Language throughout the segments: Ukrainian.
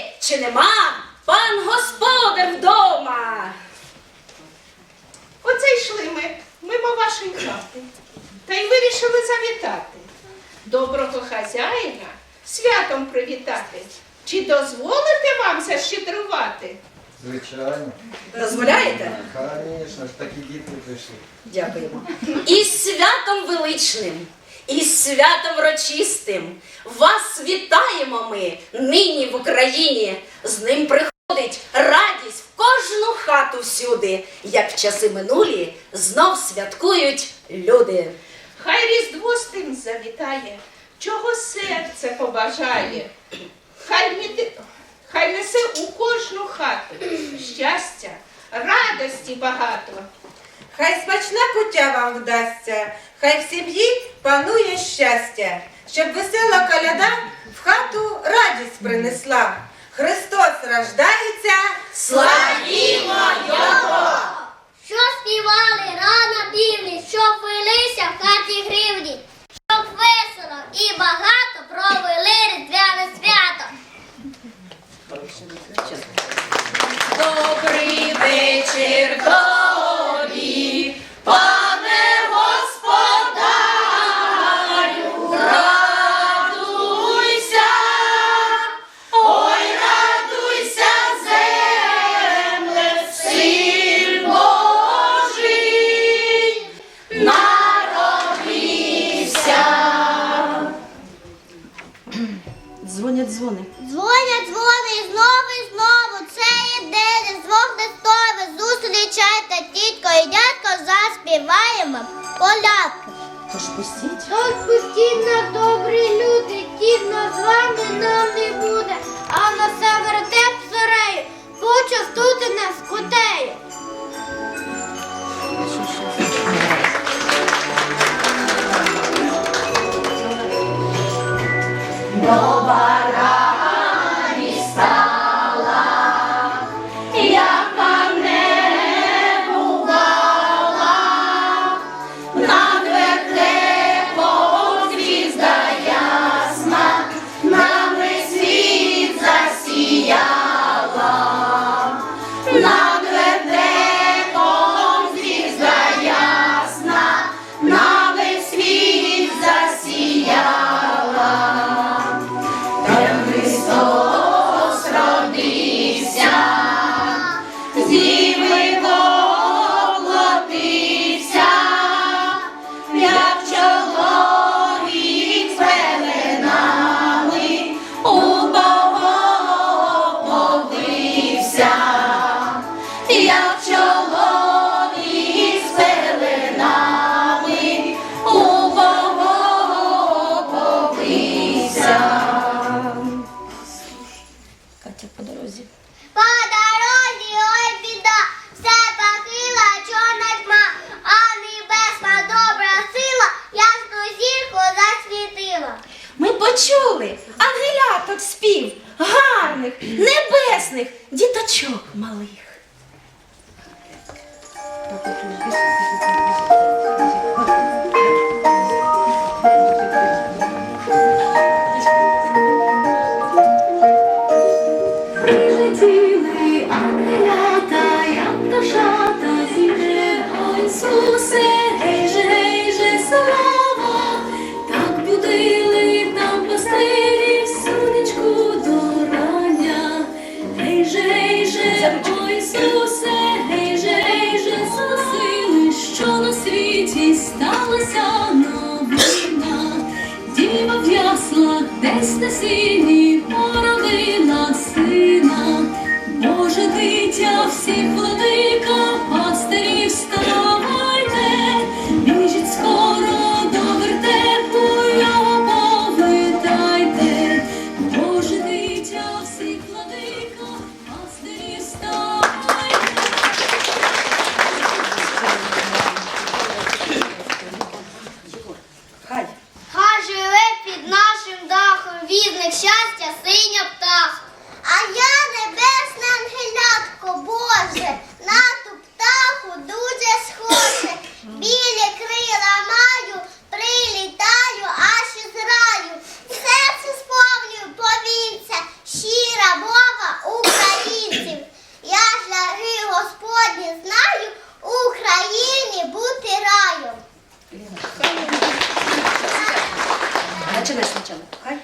чи чи нема пан господар вдома. Оце йшли ми мимо вашої хати. Та й вирішили завітати. Доброго хазяїна святом привітати. Чи дозволите вам защедрувати? Звичайно. Дозволяєте? Звісно ж, такі діти прийшли. Дякуємо. Із святом величним, із святом врочистим. Вас вітаємо ми нині в Україні. З ним приходить радість в кожну хату всюди, як в часи минулі знов святкують люди. Хай Різдво з тим завітає, чого серце побажає. Хай, міти- хай несе у кожну хату щастя, радості багато. Хай смачна куття вам вдасться, хай в сім'ї панує щастя, щоб весела коляда в хату радість принесла. Христос рождається, Славімо Його! Що співали рано дівні, що пилися в хаті гривні, діточок малих. Господні знаю, Україні бути раєм. Начинай спочатку. Хай.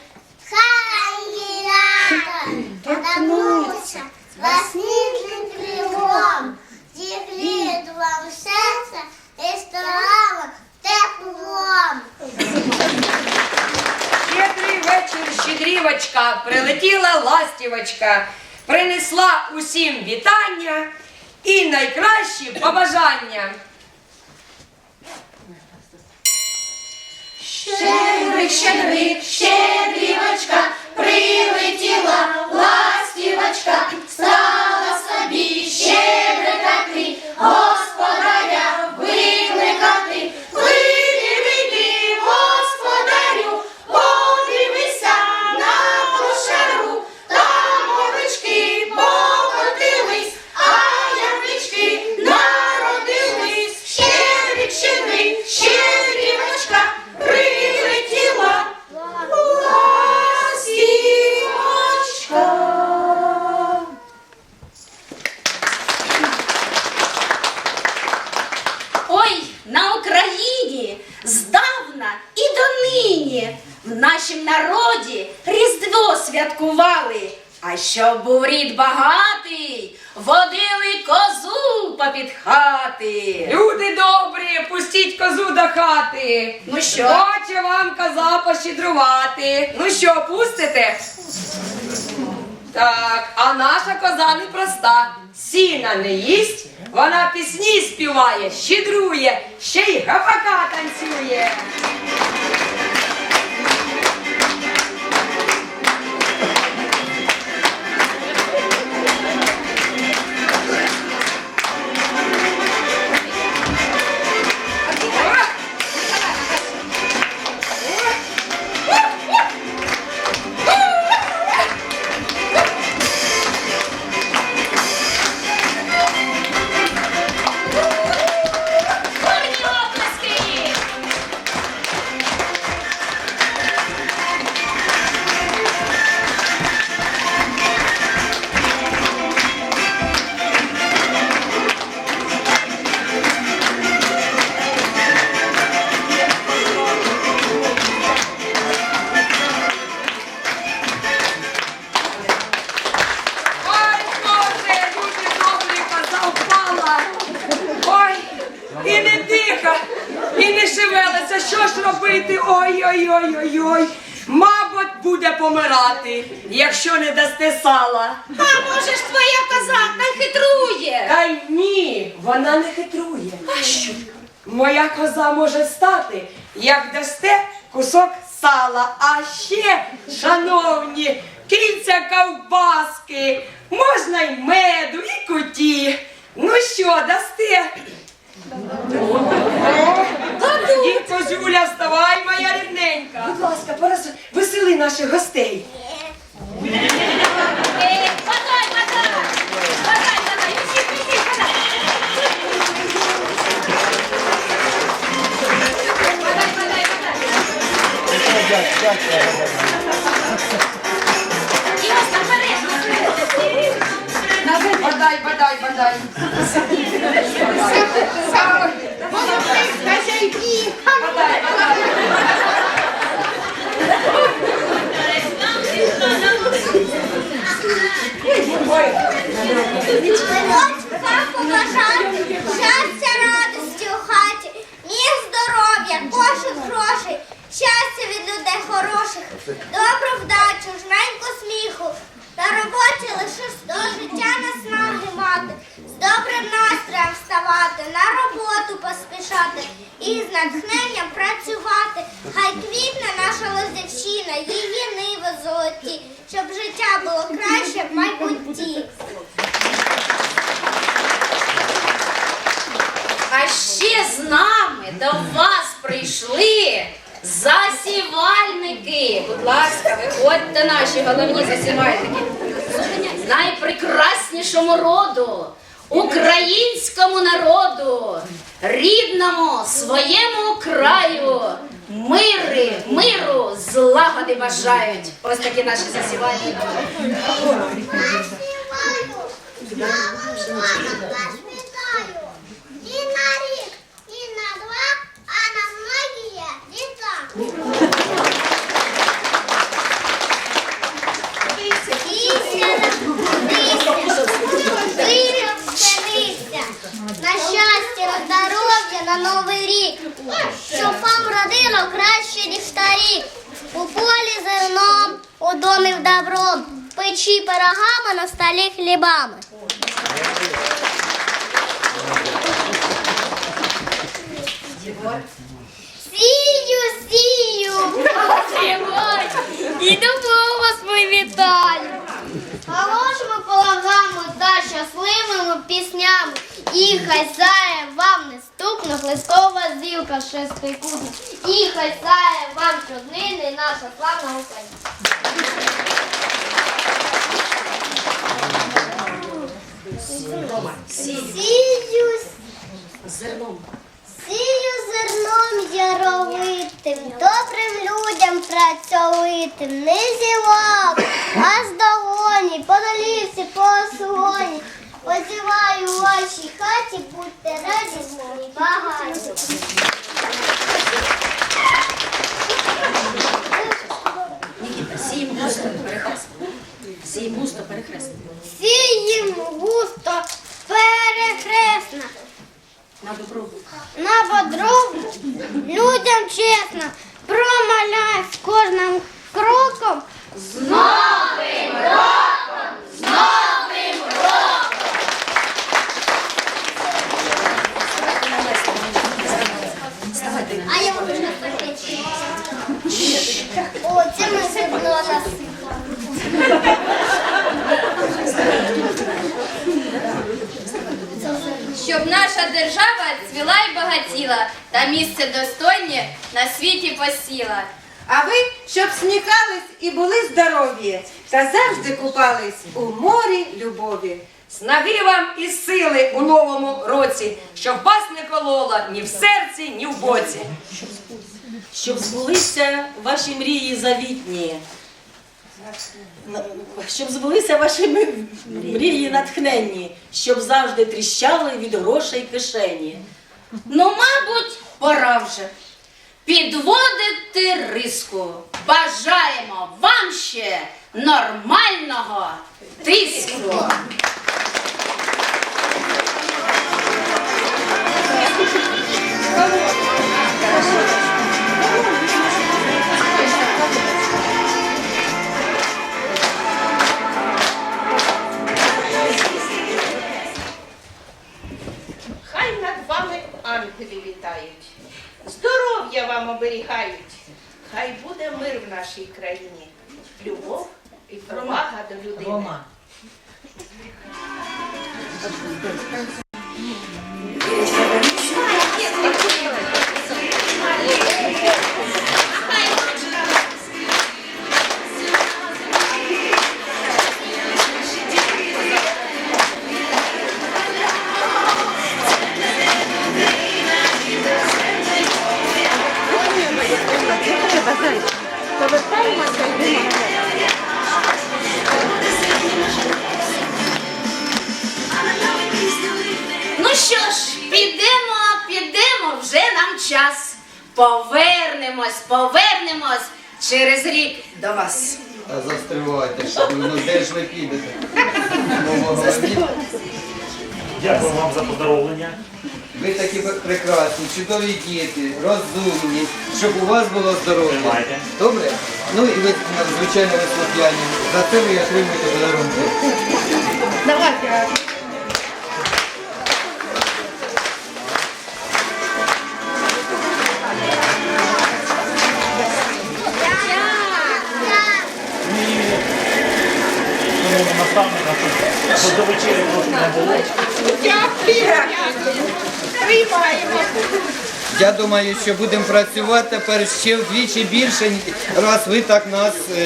Вірата торкнуться власним крилом, зігріють вам серце і столами теплом. Щедрий вечір, щедрівочка, прилетіла ластівочка, принесла усім вітання і найкращі побажання. Щедрик, щедрик, щедрівочка, прилетіла ластівочка, стала собі щедрикати, господаря попід хати. Люди добрі, пустіть козу до хати. Ну що? Хоче вам коза пощедрувати. Ну що, пустите? Так, а наша коза непроста. Сіна не їсть, вона пісні співає, щедрує, ще й гапака танцює. Вона не хитрує. А що? Моя коза може стати, як дасте кусок сала. А ще, шановні, кільця ковбаски, можна й меду, і куті. Ну що, дасте? Тоді, козюля, вставай, моя рідненька. Будь ласка, пораз... весели наших гостей. Е, подай, подай! Подай, подай! Усі, подай! Ігор, наперед, наперед! Бадай, бадай, бадай. Молодець, хазяйки. Бадай, бадай. Ой, Хочу вам побажати щастя, радості у хаті, мір здоров'я, кошик грошей, щастя від людей хороших, добру вдачу, жменьку сміху, на роботі лише до життя наснаги мати, з добрим настроєм вставати, на роботу поспішати і з натхненням працювати. Хай квітне наша лозівщина, її ниви золоті, щоб життя було краще в майбутті. А ще з нами до вас прийшли засівальники. Будь ласка, виходьте наші головні засівальники. Найпрекраснішому роду, українському народу, рідному своєму краю. Мири, миру, злагоди бажають. Ось такі наші засівальники. Засіваю, я бажаю на новий рік, щоб вам родило краще, ніж старік. У полі зерном, у домі в добром, в печі пирогами, на хлібами. Сію, сію, і до вас ми вітаю. Хорошими полагами та щасливими піснями. І хай сяє вам наступна блискова зілка шестикутна. І хай сяє вам щоднини наша славна Україна. Сію, Зерном. Сію зерном яровитим, добрим людям працьовитим, не зівав, а з догоні, по долівці, по ослоні. Позіваю у вашій хаті, будьте радісні і багаті. Перехресно. Сіємо густо перехресно. Сіїм густо перехресно, На добробут. на подругу, людям чесно, промаляй з кожним кроком. А я можу на. О, це ми сидло насипали. Щоб наша держава цвіла й багатіла, та місце достойне на світі посіла. А ви, щоб сміхались і були здорові, та завжди купались у морі любові. Снаги вам і сили у новому році, щоб вас не колола ні в серці, ні в боці. щоб збулися ваші мрії завітні. Щоб збулися ваші мрії натхненні, щоб завжди тріщали від грошей кишені. Ну, мабуть, пора вже підводити риску. Бажаємо вам ще нормального тиску. Хай вітають, здоров'я вам оберігають. Хай буде мир в нашій країні, любов і повага до людини. Час. Повернемось, повернемось через рік до вас. А застривайте, що ви, ну де ж ви підете? Нового. Дякую вам за поздоровлення. Ви такі прекрасні, чудові діти, розумні, щоб у вас було здоров'я. Тримайте. Добре? Ну і ви, звичайно, ви слухняні. За це ви отримуєте подарунки. Шановні щоб до вечері трошки не було. Приймаємо. Я думаю, що будемо працювати тепер ще вдвічі більше, раз ви так нас е,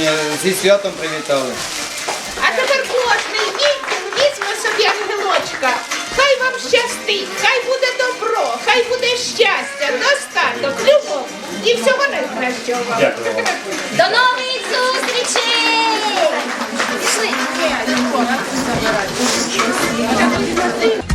е, зі святом привітали. А тепер кожний вік візьме собі ангелочка. Хай вам щастить, хай буде добро, хай буде щастя, достаток, любов і всього найкращого вам. Дякую вам. До нових зустрічей! 你是不对啊，你我们是这样的，你讲的都是对的。